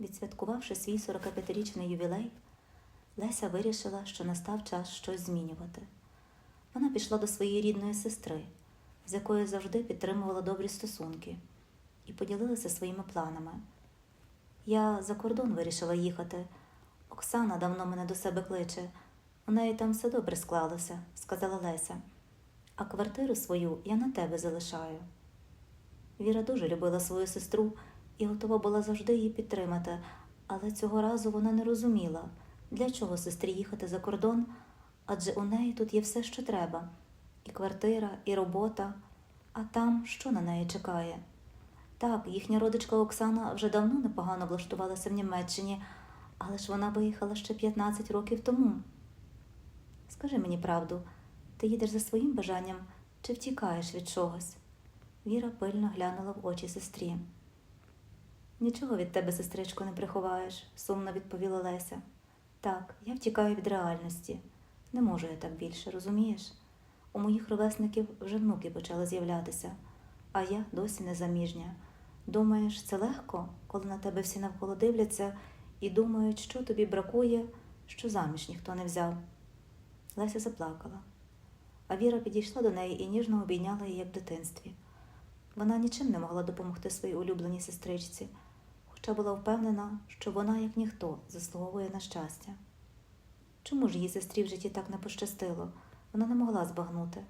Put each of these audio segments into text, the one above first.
Відсвяткувавши свій 45-річний ювілей, Леся вирішила, що настав час щось змінювати. Вона пішла до своєї рідної сестри, з якою завжди підтримувала добрі стосунки, і поділилася своїми планами. Я за кордон вирішила їхати. Оксана давно мене до себе кличе. У неї там все добре склалося, сказала Леся. А квартиру свою я на тебе залишаю. Віра дуже любила свою сестру і готова була завжди її підтримати, але цього разу вона не розуміла, для чого сестрі їхати за кордон, адже у неї тут є все, що треба: і квартира, і робота, а там що на неї чекає. Так, їхня родичка Оксана вже давно непогано влаштувалася в Німеччині, але ж вона виїхала ще 15 років тому. Скажи мені правду, ти їдеш за своїм бажанням чи втікаєш від чогось? Віра пильно глянула в очі сестрі. Нічого від тебе, сестричко, не приховаєш, сумно відповіла Леся. Так, я втікаю від реальності. Не можу я так більше, розумієш? У моїх ровесників вже внуки почали з'являтися, а я досі не заміжня. Думаєш, це легко, коли на тебе всі навколо дивляться і думають, що тобі бракує, що заміж ніхто не взяв. Леся заплакала, а Віра підійшла до неї і ніжно обійняла її як в дитинстві. Вона нічим не могла допомогти своїй улюбленій сестричці, хоча була впевнена, що вона, як ніхто, заслуговує на щастя. Чому ж її сестрі в житті так не пощастило? Вона не могла збагнути,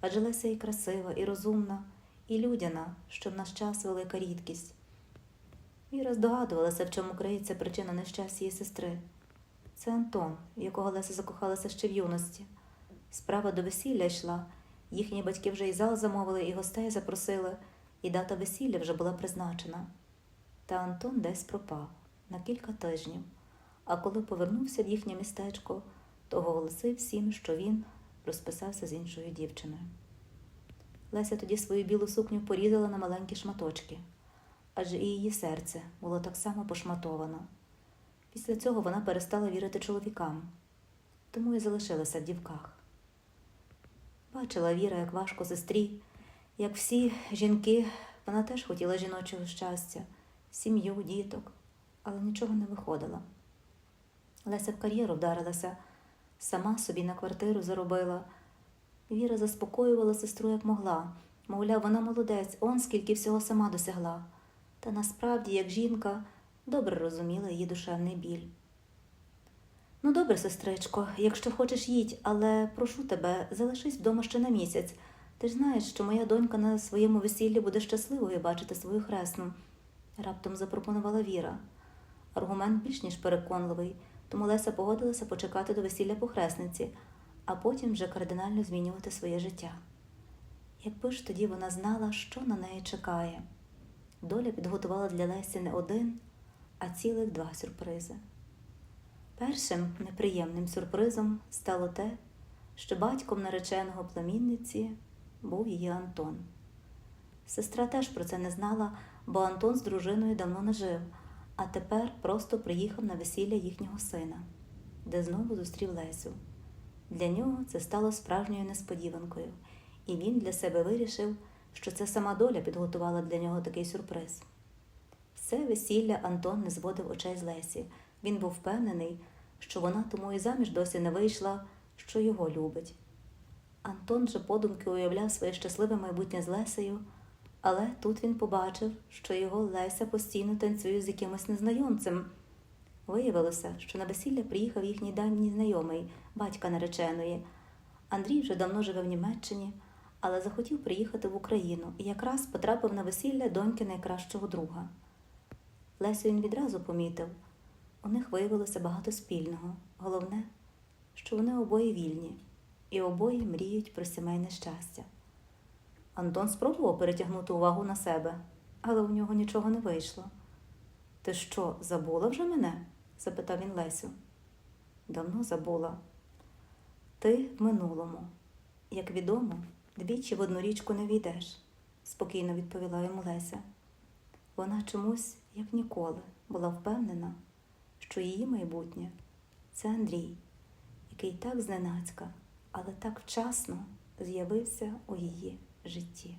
адже Леся і красива, і розумна, і людяна, що в наш час велика рідкість. Віра здогадувалася, в чому криється причина нещастя її сестри. Це Антон, в якого Леся закохалася ще в юності. Справа до весілля йшла. Їхні батьки вже і зал замовили, і гостей запросили, і дата весілля вже була призначена. Та Антон десь пропав на кілька тижнів, а коли повернувся в їхнє містечко, то оголосив всім, що він розписався з іншою дівчиною. Леся тоді свою білу сукню порізала на маленькі шматочки, адже і її серце було так само пошматовано. Після цього вона перестала вірити чоловікам, тому і залишилася в дівках. Бачила Віра, як важко сестрі, як всі жінки, вона теж хотіла жіночого щастя, сім'ю, діток, але нічого не виходило. Леся в кар'єру вдарилася, сама собі на квартиру заробила. Віра заспокоювала сестру як могла, мовляв, вона молодець, он скільки всього сама досягла. Та насправді, як жінка, добре розуміла її душевний біль. Ну, добре, сестричко, якщо хочеш їдь, але прошу тебе, залишись вдома ще на місяць. Ти ж знаєш, що моя донька на своєму весіллі буде щасливою бачити свою хресну, раптом запропонувала Віра. Аргумент більш ніж переконливий, тому Леся погодилася почекати до весілля похресниці, а потім вже кардинально змінювати своє життя. Якби ж тоді вона знала, що на неї чекає. Доля підготувала для Лесі не один, а цілих два сюрпризи. Першим неприємним сюрпризом стало те, що батьком нареченого племінниці був її Антон. Сестра теж про це не знала, бо Антон з дружиною давно не жив, а тепер просто приїхав на весілля їхнього сина, де знову зустрів Лесю. Для нього це стало справжньою несподіванкою, і він для себе вирішив, що це сама доля підготувала для нього такий сюрприз. Все весілля Антон не зводив очей з Лесі. Він був впевнений, що вона тому і заміж досі не вийшла, що його любить. Антон же подумки уявляв своє щасливе майбутнє з Лесею, але тут він побачив, що його Леся постійно танцює з якимось незнайомцем. Виявилося, що на весілля приїхав їхній давній знайомий, батька нареченої. Андрій вже давно живе в Німеччині, але захотів приїхати в Україну і якраз потрапив на весілля доньки найкращого друга. Лесю він відразу помітив. У них виявилося багато спільного. Головне, що вони обоє вільні і обоє мріють про сімейне щастя. Антон спробував перетягнути увагу на себе, але у нього нічого не вийшло. Ти що, забула вже мене? запитав він Лесю. Давно забула. Ти в минулому. Як відомо, двічі в одну річку не війдеш, спокійно відповіла йому Леся. Вона чомусь, як ніколи, була впевнена, що її майбутнє це Андрій, який так зненацька, але так вчасно з'явився у її житті.